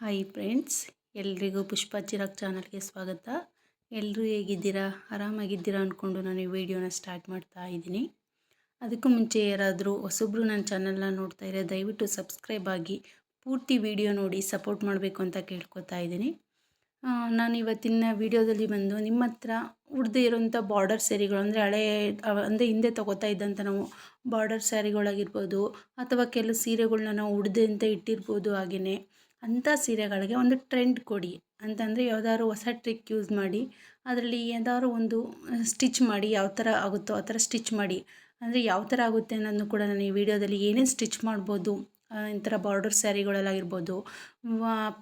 Hi friends ಎಲ್ರಿಗೂ ಪುಷ್ಪ ಚಿರಾಗ್ ಚಾನಲ್ಗೆ ಸ್ವಾಗತ. ಎಲ್ಲರೂ ಹೇಗಿದ್ದೀರಾ? ಆರಾಮಾಗಿದ್ದೀರಾ ಅಂದ್ಕೊಂಡು ನಾನು ಈ ವಿಡಿಯೋನ ಸ್ಟಾರ್ಟ್ ಮಾಡ್ತಾ ಇದ್ದೀನಿ. ಅದಕ್ಕೂ ಮುಂಚೆ ಯಾರಾದರೂ ಹೊಸಬ್ರು ನನ್ನ ಚಾನಲ್ನ ನೋಡ್ತಾ ಇರೋ ದಯವಿಟ್ಟು ಸಬ್ಸ್ಕ್ರೈಬ್ ಆಗಿ ಪೂರ್ತಿ ವಿಡಿಯೋ ನೋಡಿ ಸಪೋರ್ಟ್ ಮಾಡಬೇಕು ಅಂತ ಕೇಳ್ಕೊತಾ ಇದ್ದೀನಿ. ನಾನು ಇವತ್ತಿನ ವಿಡಿಯೋದಲ್ಲಿ ಬಂದು ನಿಮ್ಮ ಹತ್ರ ಉಡ್ದೇ ಇರೋಂಥ ಬಾರ್ಡರ್ ಸ್ಯಾರಿಗಳು ಅಂದರೆ ಹಳೆ ಅಂದರೆ ಹಿಂದೆ ತಗೋತಾ ಇದ್ದಂಥ ನಾವು ಬಾರ್ಡರ್ ಸ್ಯಾರಿಗಳಾಗಿರ್ಬೋದು ಅಥವಾ ಕೆಲವು ಸೀರೆಗಳನ್ನ ನಾವು ಉಡ್ದೆ ಅಂತ ಇಟ್ಟಿರ್ಬೋದು ಹಾಗೆಯೇ ಅಂಥ ಸೀರೆಗಳಿಗೆ ಒಂದು ಟ್ರೆಂಡ್ ಕೊಡಿ. ಅಂತಂದರೆ ಯಾವುದಾದ್ರು ಹೊಸ ಟ್ರಿಕ್ ಯೂಸ್ ಮಾಡಿ, ಅದರಲ್ಲಿ ಯಾವ್ದಾದ್ರು ಒಂದು ಸ್ಟಿಚ್ ಮಾಡಿ ಯಾವ ಥರ ಆಗುತ್ತೋ ಆ ಥರ ಸ್ಟಿಚ್ ಮಾಡಿ. ಅಂದರೆ ಯಾವ ಥರ ಆಗುತ್ತೆ ಅನ್ನೋದನ್ನು ಕೂಡ ನಾನು ಈ ವಿಡಿಯೋದಲ್ಲಿ ಏನೇನು ಸ್ಟಿಚ್ ಮಾಡ್ಬೋದು ಈ ಥರ ಬಾರ್ಡರ್ ಸ್ಯಾರಿಗಳಲ್ಲಾಗಿರ್ಬೋದು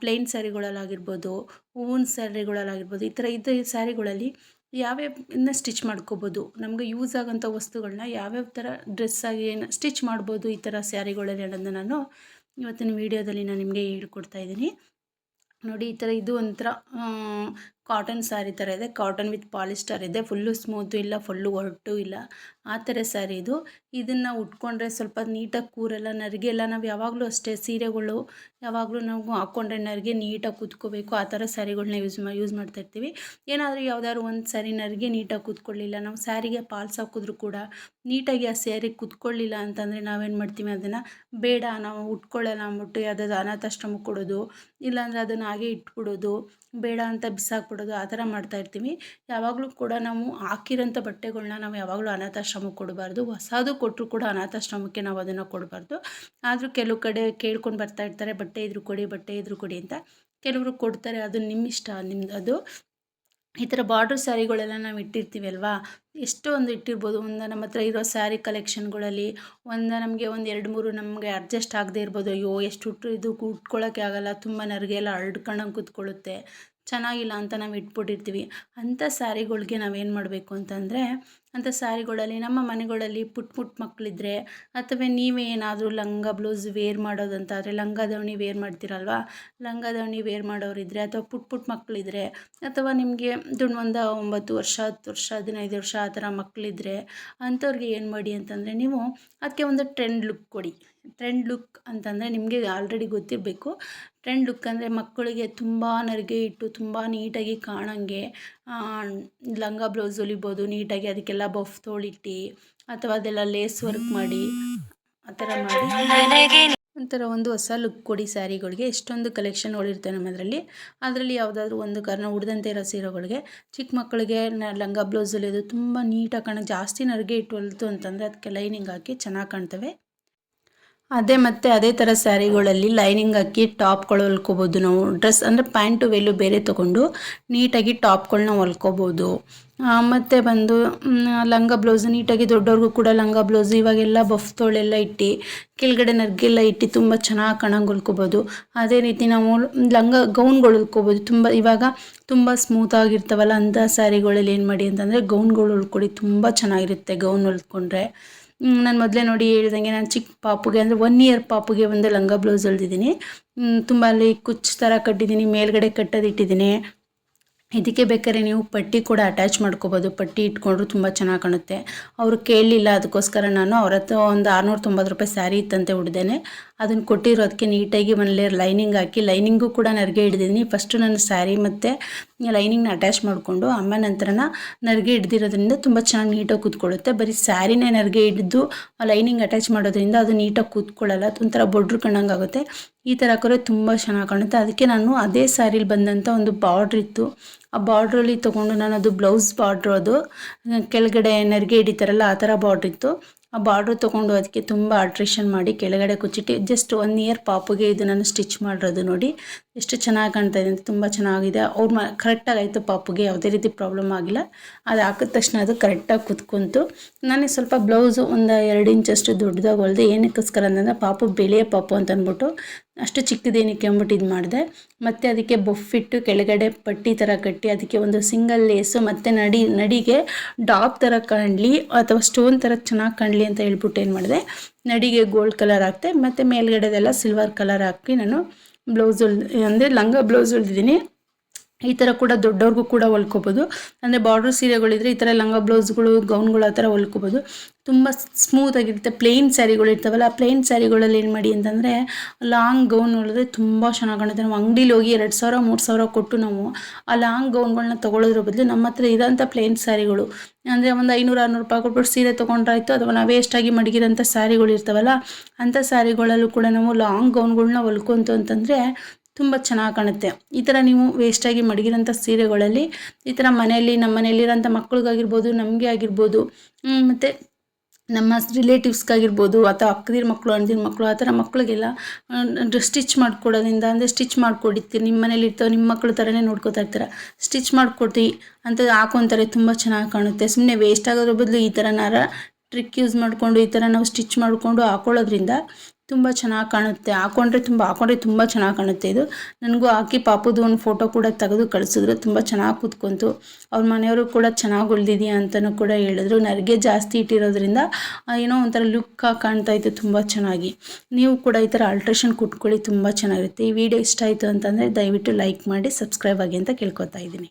ಪ್ಲೇನ್ ಸ್ಯಾರಿಗಳಲ್ಲಾಗಿರ್ಬೋದು ಹೂವಿನ ಸ್ಯಾರಿಗಳಲ್ಲಾಗಿರ್ಬೋದು, ಈ ಥರ ಇದ್ದ ಸ್ಯಾರಿಗಳಲ್ಲಿ ಯಾವ್ಯಾವನ್ನ ಸ್ಟಿಚ್ ಮಾಡ್ಕೋಬೋದು. ನಮಗೆ ಯೂಸ್ ಆಗೋಂಥ ವಸ್ತುಗಳನ್ನ ಯಾವ್ಯಾವ ಥರ ಡ್ರೆಸ್ಸಾಗಿ ಏನು ಸ್ಟಿಚ್ ಮಾಡ್ಬೋದು ಈ ಥರ ಸ್ಯಾರಿಗಳಲ್ಲಿ ಅನ್ನೋದನ್ನ ನಾನು ಇವತ್ತಿನ ವೀಡಿಯೋದಲ್ಲಿ ನಾನು ನಿಮಗೆ ಹೇಳ್ಕೊಡ್ತಾ ಇದ್ದೀನಿ. ನೋಡಿ ಈ ಥರ ಇದು ಒಂಥರ ಕಾಟನ್ ಸ್ಯಾರಿ ಥರ ಇದೆ. ಕಾಟನ್ ವಿತ್ ಪಾಲಿಸ್ಟರ್ ಇದೆ. ಫುಲ್ಲು ಸ್ಮೂತು ಇಲ್ಲ, ಫುಲ್ಲು ಹೊರಟು ಇಲ್ಲ. ಆ ಥರ ಸ್ಯಾರಿ ಇದು. ಇದನ್ನು ಉಟ್ಕೊಂಡ್ರೆ ಸ್ವಲ್ಪ ನೀಟಾಗಿ ಕೂರಲ್ಲ, ನರಿಗೆ ಎಲ್ಲ ನಾವು ಯಾವಾಗಲೂ ಅಷ್ಟೇ ಸೀರೆಗಳು ಯಾವಾಗಲೂ ನಾವು ಹಾಕ್ಕೊಂಡ್ರೆ ನರಿಗೆ ನೀಟಾಗಿ ಕೂತ್ಕೋಬೇಕು. ಆ ಥರ ಸ್ಯಾರಿಗಳನ್ನ ಯೂಸ್ ಮಾ, ಯೂಸ್ ಮಾಡ್ತಾ ಇರ್ತೀವಿ. ಏನಾದರೂ ಯಾವುದಾದ್ರು ಒಂದು ಸಾರಿ ನರಿಗೆ ನೀಟಾಗಿ ಕೂತ್ಕೊಳ್ಳಿಲ್ಲ, ನಾವು ಸ್ಯಾರಿಗೆ ಪಾಲ್ಸ್ ಹಾಕಿದ್ರು ಕೂಡ ನೀಟಾಗಿ ಆ ಸ್ಯಾರಿ ಕೂತ್ಕೊಳ್ಳಿಲ್ಲ ಅಂತಂದರೆ ನಾವೇನು ಮಾಡ್ತೀವಿ? ಅದನ್ನು ಬೇಡ, ನಾವು ಉಟ್ಕೊಳ್ಳೋಲ್ಲ ಅಂದ್ಬಿಟ್ಟು ಯಾವುದಾದ್ರು ಅನಾಥಾಶ್ರಮಕ್ಕೆ ಕೊಡೋದು, ಇಲ್ಲಾಂದರೆ ಅದನ್ನು ಹಾಗೆ ಇಟ್ಬಿಡೋದು, ಬೇಡ ಅಂತ ಬಿಸಾಕ್ಬಿಡೋದು. ಆ ಥರ ಮಾಡ್ತಾ ಇರ್ತೀವಿ. ಯಾವಾಗಲೂ ಕೂಡ ನಾವು ಹಾಕಿರೋಂಥ ಬಟ್ಟೆಗಳನ್ನ ನಾವು ಯಾವಾಗಲೂ ಅನಾಥಾಶ್ರಮಕ್ಕೆ ಕೊಡಬಾರ್ದು. ಹೊಸದು ಕೊಟ್ಟರು ಕೂಡ ಅನಾಥಾಶ್ರಮಕ್ಕೆ ನಾವು ಅದನ್ನು ಕೊಡಬಾರ್ದು. ಆದರೂ ಕೆಲವು ಕಡೆ ಕೇಳ್ಕೊಂಡು ಬರ್ತಾ ಇರ್ತಾರೆ, ಬಟ್ಟೆ ಇದ್ರು ಕೊಡಿ, ಬಟ್ಟೆ ಇದ್ರು ಕೊಡಿ ಅಂತ. ಕೆಲವರು ಕೊಡ್ತಾರೆ, ಅದು ನಿಮ್ಮ ಇಷ್ಟ, ನಿಮ್ದು ಅದು. ಈ ಥರ ಬಾರ್ಡ್ರ್ ಸ್ಯಾರಿಗಳೆಲ್ಲ ನಾವು ಇಟ್ಟಿರ್ತೀವಿ ಅಲ್ವಾ? ಎಷ್ಟೋ ಒಂದು ಇಟ್ಟಿರ್ಬೋದು. ಒಂದು ನಮ್ಮ ಹತ್ರ ಇರೋ ಸ್ಯಾರಿ ಕಲೆಕ್ಷನ್ಗಳಲ್ಲಿ ಒಂದು ನಮಗೆ ಒಂದು ಎರಡು ಮೂರು ನಮಗೆ ಅಡ್ಜಸ್ಟ್ ಆಗದೆ ಇರ್ಬೋದು. ಅಯ್ಯೋ, ಎಷ್ಟು ಉಟ್ರು ಇದು ಉಟ್ಕೊಳ್ಳೋಕ್ಕೆ ಆಗಲ್ಲ. ತುಂಬ ಎಲ್ಲ ಹರಡ್ಕೊಂಡಂಗೆ ಕೂತ್ಕೊಳ್ಳುತ್ತೆ. ಚೆನ್ನಾಗಿಲ್ಲ ಅಂತ ನಾವು ಇಟ್ಬಿಟ್ಟಿರ್ತೀವಿ. ಅಂಥ ಸ್ಯಾರಿಗಳಿಗೆ ನಾವೇನು ಮಾಡಬೇಕು ಅಂತಂದರೆ, ಅಂಥ ಸ್ಯಾರಿಗಳಲ್ಲಿ ನಮ್ಮ ಮನೆಗಳಲ್ಲಿ ಪುಟ್ ಪುಟ್ ಮಕ್ಕಳಿದ್ರೆ ಅಥವಾ ನೀವೇ ಏನಾದರೂ ಲಂಗ ಬ್ಲೌಸ್ ವೇರ್ ಮಾಡೋದಂತಾದರೆ, ಲಂಗ ದವಣಿ ವೇರ್ ಮಾಡ್ತೀರಲ್ವ? ಲಂಗ ದವಣಿ ವೇರ್ ಮಾಡೋರಿದ್ರೆ, ಅಥವಾ ಪುಟ್ ಪುಟ್ ಮಕ್ಕಳಿದ್ರೆ ಅಥವಾ ನಿಮಗೆ ಒಂದು ಒಂಬತ್ತು ವರ್ಷ, ಹತ್ತು ವರ್ಷ, ಹದಿನೈದು ವರ್ಷ ಆ ಥರ ಮಕ್ಕಳಿದ್ರೆ ಅಂಥವ್ರಿಗೆ ಏನು ಮಾಡಿ ಅಂತಂದರೆ ನೀವು ಅದಕ್ಕೆ ಒಂದು ಟ್ರೆಂಡ್ ಲುಕ್ ಕೊಡಿ. ಟ್ರೆಂಡ್ ಲುಕ್ ಅಂತಂದರೆ ನಿಮಗೆ ಆಲ್ರೆಡಿ ಗೊತ್ತಿರಬೇಕು. ಟ್ರೆಂಡ್ ಲುಕ್ ಅಂದರೆ ಮಕ್ಕಳಿಗೆ ತುಂಬ ನರಿಗೆ ಇಟ್ಟು ತುಂಬ ನೀಟಾಗಿ ಕಾಣಂಗೆ ಲಂಗ ಬ್ಲೌಸ್ ಹೊಲಿಬೋದು ನೀಟಾಗಿ ಅದಕ್ಕೆಲ್ಲ ಬಫ್ ತೋಳಿಟ್ಟು ಅಥವಾ ಅದೆಲ್ಲ ಲೇಸ್ ವರ್ಕ್ ಮಾಡಿ ಆ ಥರ ಮಾಡಿ. ಒಂಥರ ಒಂದು ಹೊಸ ಲುಕ್ ಕೊಡಿ ಸ್ಯಾರಿಗಳಿಗೆ. ಎಷ್ಟೊಂದು ಕಲೆಕ್ಷನ್ಗಳಿರುತ್ತೆ ನಮ್ಮದರಲ್ಲಿ. ಅದರಲ್ಲಿ ಯಾವುದಾದ್ರೂ ಒಂದು ಕಾರಣ ಉಡ್ದಂತೆ ಇರೋ ಸೀರೆಗಳಿಗೆ ಚಿಕ್ಕ ಮಕ್ಕಳಿಗೆ ನ ಲಂಗ ಬ್ಲೌಸ್ ಹೊಲಿಯೋದು ತುಂಬ ನೀಟಾಗಿ ಕಾಣೋ ಜಾಸ್ತಿ ನರಿಗೆ ಇಟ್ಟು ಹೊಲಿತು ಅಂತಂದರೆ ಅದಕ್ಕೆ ಲೈನಿಂಗ್ ಹಾಕಿ ಚೆನ್ನಾಗಿ ಕಾಣ್ತವೆ. ಅದೇ ಮತ್ತು ಅದೇ ಥರ ಸ್ಯಾರಿಗಳಲ್ಲಿ ಲೈನಿಂಗ್ ಹಾಕಿ ಟಾಪ್ಗಳು ಹೊಲ್ಕೋಬೋದು ನಾವು. ಡ್ರೆಸ್ ಅಂದರೆ ಪ್ಯಾಂಟು ವೆಲ್ಲು ಬೇರೆ ತಗೊಂಡು ನೀಟಾಗಿ ಟಾಪ್ಗಳನ್ನ ಹೊಲ್ಕೋಬೋದು. ಮತ್ತು ಬಂದು ಲಂಗ ಬ್ಲೌಸ್ ನೀಟಾಗಿ ದೊಡ್ಡವ್ರಿಗೂ ಕೂಡ ಲಂಗ ಬ್ಲೌಸ್ ಇವಾಗೆಲ್ಲ ಬಫ್ ತೋಳೆಲ್ಲ ಇಟ್ಟು ಕೆಳಗಡೆ ನರ್ಗೆಲ್ಲ ಇಟ್ಟು ತುಂಬ ಚೆನ್ನಾಗಿ ಕಣಂಗೆ ಹೊಲ್ಕೋಬೋದು. ಅದೇ ರೀತಿ ನಾವು ಲಂಗ ಗೌನ್ಗಳು ಹೊಲ್ಕೋಬೋದು. ತುಂಬ ಇವಾಗ ತುಂಬ ಸ್ಮೂತಾಗಿರ್ತಾವಲ್ಲ ಅಂಥ ಸ್ಯಾರಿಗಳಲ್ಲಿ ಏನು ಮಾಡಿ ಅಂತಂದರೆ ಗೌನ್ಗಳು ಹೊಲ್ಕೊಡಿ. ತುಂಬ ಚೆನ್ನಾಗಿರುತ್ತೆ ಗೌನ್ ಹೊಲ್ಕೊಂಡ್ರೆ. ನಾನು ಮೊದಲೇ ನೋಡಿ ಹೇಳ್ದಂಗೆ ನಾನು ಚಿಕ್ಕ ಪಾಪುಗೆ, ಅಂದರೆ ಒನ್ ಇಯರ್ ಪಾಪುಗೆ ಒಂದು ಲಂಗ ಬ್ಲೌಸ್ ಹೊಲ್ದಿದ್ದೀನಿ. ತುಂಬ ಅಲ್ಲಿ ಕುಚ್ಚು ಥರ ಕಟ್ಟಿದ್ದೀನಿ, ಮೇಲ್ಗಡೆ ಕಟ್ಟೋದು ಇಟ್ಟಿದ್ದೀನಿ. ಇದಕ್ಕೆ ಬೇಕಾದ್ರೆ ನೀವು ಪಟ್ಟಿ ಕೂಡ ಅಟ್ಯಾಚ್ ಮಾಡ್ಕೋಬೋದು. ಪಟ್ಟಿ ಇಟ್ಕೊಂಡ್ರು ತುಂಬ ಚೆನ್ನಾಗಿ ಕಾಣುತ್ತೆ. ಅವರು ಕೇಳಲಿಲ್ಲ ಅದಕ್ಕೋಸ್ಕರ ನಾನು ಅವ್ರ ಹತ್ರ ಒಂದು ಆರುನೂರ ತೊಂಬತ್ತು ರೂಪಾಯಿ ಸ್ಯಾರಿ ಇತ್ತಂತೆ ಉಡ್ದೇನೆ. ಅದನ್ನು ಕೊಟ್ಟಿರೋದಕ್ಕೆ ನೀಟಾಗಿ ಒಂದು ಲೇಯರ್ ಲೈನಿಂಗ್ ಹಾಕಿ ಲೈನಿಂಗು ಕೂಡ ನರಿಗೆ ಹಿಡಿದಿದ್ದೀನಿ ಫಸ್ಟು ನಾನು ಸ್ಯಾರಿ ಮತ್ತು ಲೈನಿಂಗ್ನ ಅಟ್ಯಾಚ್ ಮಾಡಿಕೊಂಡು ಅಮ್ಮ ನಂತರನ ನರಿಗೆ ಹಿಡ್ದಿರೋದ್ರಿಂದ ತುಂಬ ಚೆನ್ನಾಗಿ ನೀಟಾಗಿ ಕೂತ್ಕೊಳ್ಳುತ್ತೆ. ಬರೀ ಸ್ಯಾರಿನೇ ನರಿಗೆ ಹಿಡಿದು ಲೈನಿಂಗ್ ಅಟ್ಯಾಚ್ ಮಾಡೋದ್ರಿಂದ ಅದು ನೀಟಾಗಿ ಕೂತ್ಕೊಳ್ಳಲ್ಲ, ಒಂಥರ ಬೊಡ್ರು ಕಣ್ಣಂಗೆ ಆಗುತ್ತೆ ಈ ಥರ ಹಾಕೋರೆ ತುಂಬ ಚೆನ್ನಾಗಿ ಕಾಣುತ್ತೆ. ಅದಕ್ಕೆ ನಾನು ಅದೇ ಸ್ಯಾರೀಲಿ ಬಂದಂಥ ಒಂದು ಬಾರ್ಡ್ರ್ ಇತ್ತು. ಆ ಬಾರ್ಡ್ರಲ್ಲಿ ತೊಗೊಂಡು ನಾನು ಅದು ಬ್ಲೌಸ್ ಬಾರ್ಡ್ರ್ ಅದು ಕೆಳಗಡೆ ನರಿಗೆ ಹಿಡಿತಾರಲ್ಲ ಆ ಥರ ಬಾರ್ಡ್ರ್ ಇತ್ತು. ಆ ಬಾರ್ಡ್ರ್ ತೊಗೊಂಡು ಅದಕ್ಕೆ ತುಂಬ ಆಲ್ಟ್ರೇಷನ್ ಮಾಡಿ ಕೆಳಗಡೆ ಕುಚ್ಚಿಟ್ಟು ಜಸ್ಟ್ ಒನ್ ಇಯರ್ ಪಾಪುಗೆ ಇದು ನಾನು ಸ್ಟಿಚ್ ಮಾಡಿರೋದು ನೋಡಿ. ಎಷ್ಟು ಚೆನ್ನಾಗಿ ಕಾಣ್ತಾ ಇದೆ ಅಂತ ತುಂಬ ಚೆನ್ನಾಗಿದೆ. ಅವ್ರು ಮ ಕರೆಕ್ಟಾಗಿ ಆಯಿತು ಪಾಪುಗೆ, ಯಾವುದೇ ರೀತಿ ಪ್ರಾಬ್ಲಮ್ ಆಗಿಲ್ಲ. ಅದು ಹಾಕಿದ ತಕ್ಷಣ ಅದು ಕರೆಕ್ಟಾಗಿ ಕುತ್ಕೊಂತು. ನನಗೆ ಸ್ವಲ್ಪ ಬ್ಲೌಸು ಒಂದು ಎರಡು ಇಂಚಷ್ಟು ದೊಡ್ಡದಾಗಿ ಹೊಲ್ದೆ ಏನಕ್ಕೋಸ್ಕರ ಅಂತಂದರೆ ಪಾಪು ಬೆಳೆಯ ಪಾಪು ಅಂತ ಅಂದ್ಬಿಟ್ಟು ಅಷ್ಟು ಚಿಕ್ಕದೇನಕ್ಕೆ ಅಂದ್ಬಿಟ್ಟು ಇದು ಮಾಡಿದೆ. ಮತ್ತು ಅದಕ್ಕೆ ಬೊಫಿಟ್ಟು ಕೆಳಗಡೆ ಪಟ್ಟಿ ಥರ ಕಟ್ಟಿ, ಅದಕ್ಕೆ ಒಂದು ಸಿಂಗಲ್ ಲೇಸು ಮತ್ತು ನಡಿ, ನಡಿಗೆ ಡಾಪ್ ಥರ ಕಾಣಲಿ ಅಥವಾ ಸ್ಟೋನ್ ಥರ ಚೆನ್ನಾಗಿ ಕಾಣಲಿ ಅಂತ ಹೇಳ್ಬಿಟ್ಟು ಏನು ಮಾಡಿದೆ. ನಡಿಗೆ ಗೋಲ್ಡ್ ಕಲರ್ ಹಾಕ್ತೆ, ಮತ್ತು ಮೇಲ್ಗಡೆದೆಲ್ಲ ಸಿಲ್ವರ್ ಕಲರ್ ಹಾಕಿ ನಾನು ಬ್ಲೌಸ್ ಹೊಲ್ದು ಅಂದರೆ ಲಂಗ ಬ್ಲೌಸ್ ಹೊಲ್ದಿದ್ದೀನಿ ಈ ಥರ ಕೂಡ ದೊಡ್ಡವ್ರಿಗೂ ಕೂಡ ಹೊಲ್ಕೋಬೋದು. ಅಂದರೆ ಬಾರ್ಡ್ರ್ ಸೀರೆಗಳಿದ್ರೆ ಈ ಥರ ಲಂಗ ಬ್ಲೌಸ್ಗಳು ಗೌನ್ಗಳು ಆ ಥರ ಹೊಲ್ಕೋಬೋದು. ತುಂಬ ಸ್ಮೂತಾಗಿರುತ್ತೆ ಪ್ಲೇನ್ ಸ್ಯಾರಿಗಳು ಇರ್ತಾವಲ್ಲ, ಆ ಪ್ಲೇನ್ ಸ್ಯಾರಿಗಳಲ್ಲಿ ಏನು ಮಾಡಿ ಅಂತಂದರೆ ಲಾಂಗ್ ಗೌನ್ ಹೊಲಿದ್ರೆ ತುಂಬ ಚೆನ್ನಾಗಿ ಕಾಣುತ್ತೆ. ನಾವು ಅಂಗಡಿಲಿ ಹೋಗಿ ಎರಡು ಸಾವಿರ, ಮೂರು ಸಾವಿರ ಕೊಟ್ಟು ನಾವು ಆ ಲಾಂಗ್ ಗೌನ್ಗಳನ್ನ ತೊಗೊಳೋದ್ರ ಬದಲು ನಮ್ಮ ಹತ್ರ ಇರೋಂಥ ಪ್ಲೇನ್ ಸ್ಯಾರಿಗಳು ಅಂದರೆ ಒಂದು ಐನೂರು, ಆರುನೂರು ರೂಪಾಯಿ ಕೊಟ್ಬಿಟ್ಟು ಸೀರೆ ತೊಗೊಂಡ್ರಾಯ್ತು, ಅಥವಾ ನಾವು ವೇಸ್ಟಾಗಿ ಮಡಗಿರೋಂಥ ಸ್ಯಾರಿಗಳು ಇರ್ತಾವಲ್ಲ, ಅಂಥ ಸ್ಯಾರಿಗಳಲ್ಲೂ ಕೂಡ ನಾವು ಲಾಂಗ್ ಗೌನ್ಗಳನ್ನ ಹೊಲ್ಕೊಂತು ಅಂತಂದರೆ ತುಂಬ ಚೆನ್ನಾಗಿ ಕಾಣುತ್ತೆ. ಈ ಥರ ನೀವು ವೇಸ್ಟಾಗಿ ಮಡಗಿರೋಂಥ ಸೀರೆಗಳಲ್ಲಿ, ಈ ಥರ ಮನೆಯಲ್ಲಿ ನಮ್ಮ ಮನೆಯಲ್ಲಿರೋಂಥ ಮಕ್ಳಿಗಾಗಿರ್ಬೋದು ನಮಗೆ ಆಗಿರ್ಬೋದು ಮತ್ತು ನಮ್ಮ ರಿಲೇಟಿವ್ಸ್ಗಾಗಿರ್ಬೋದು ಅಥವಾ ಅಕ್ಕದಿರ ಮಕ್ಕಳು ಅಣ್ಣದಿರ ಮಕ್ಕಳು ಆ ಥರ ಮಕ್ಕಳಿಗೆಲ್ಲ ಸ್ಟಿಚ್ ಮಾಡಿಕೊಡೋದ್ರಿಂದ, ಅಂದರೆ ಸ್ಟಿಚ್ ಮಾಡಿಕೊಡಿರ್ತೀರಿ ನಿಮ್ಮ ಮನೇಲಿ ಇರ್ತಾವೆ ನಿಮ್ಮ ಮಕ್ಕಳು ಥರನೇ ನೋಡ್ಕೋತಾ ಇರ್ತಾರೆ. ಸ್ಟಿಚ್ ಮಾಡಿಕೊಡ್ತೀವಿ ಅಂತ ಹಾಕೊತಾರೆ, ತುಂಬ ಚೆನ್ನಾಗಿ ಕಾಣುತ್ತೆ. ಸುಮ್ಮನೆ ವೇಸ್ಟ್ ಆಗೋದ್ರ ಬದಲು ಈ ಥರನಾರ ಟ್ರಿಕ್ ಯೂಸ್ ಮಾಡಿಕೊಂಡು ಈ ಥರ ನಾವು ಸ್ಟಿಚ್ ಮಾಡಿಕೊಂಡು ಹಾಕೊಳ್ಳೋದ್ರಿಂದ ತುಂಬ ಚೆನ್ನಾಗಿ ಕಾಣುತ್ತೆ. ಹಾಕೊಂಡ್ರೆ ತುಂಬ ಹಾಕೊಂಡ್ರೆ ತುಂಬ ಚೆನ್ನಾಗಿ ಕಾಣುತ್ತೆ ಇದು. ನನಗೂ ಹಾಕಿ ಪಾಪುದು ಒಂದು ಫೋಟೋ ಕೂಡ ತೆಗೆದು ಕಳಿಸಿದ್ರು. ತುಂಬ ಚೆನ್ನಾಗಿ ಕೂತ್ಕೊಂತು. ಅವ್ರ ಮನೆಯವರು ಕೂಡ ಚೆನ್ನಾಗಿ ಉಳಿದಿದೆಯಾ ಅಂತಲೂ ಕೂಡ ಹೇಳಿದ್ರು. ನರಿಗೆ ಜಾಸ್ತಿ ಇಟ್ಟಿರೋದ್ರಿಂದ ಏನೋ ಒಂಥರ ಲುಕ್ ಕಾಣ್ತಾ ಇತ್ತು ತುಂಬ ಚೆನ್ನಾಗಿ. ನೀವು ಕೂಡ ಈ ಥರ ಆಲ್ಟ್ರೇಷನ್ ಕುಟ್ಕೊಳ್ಳಿ, ತುಂಬ ಚೆನ್ನಾಗಿರುತ್ತೆ. ಈ ವಿಡಿಯೋ ಇಷ್ಟ ಆಯಿತು ಅಂತಂದರೆ ದಯವಿಟ್ಟು ಲೈಕ್ ಮಾಡಿ ಸಬ್ಸ್ಕ್ರೈಬ್ ಆಗಿ ಅಂತ ಕೇಳ್ಕೊತಾ ಇದ್ದೀನಿ.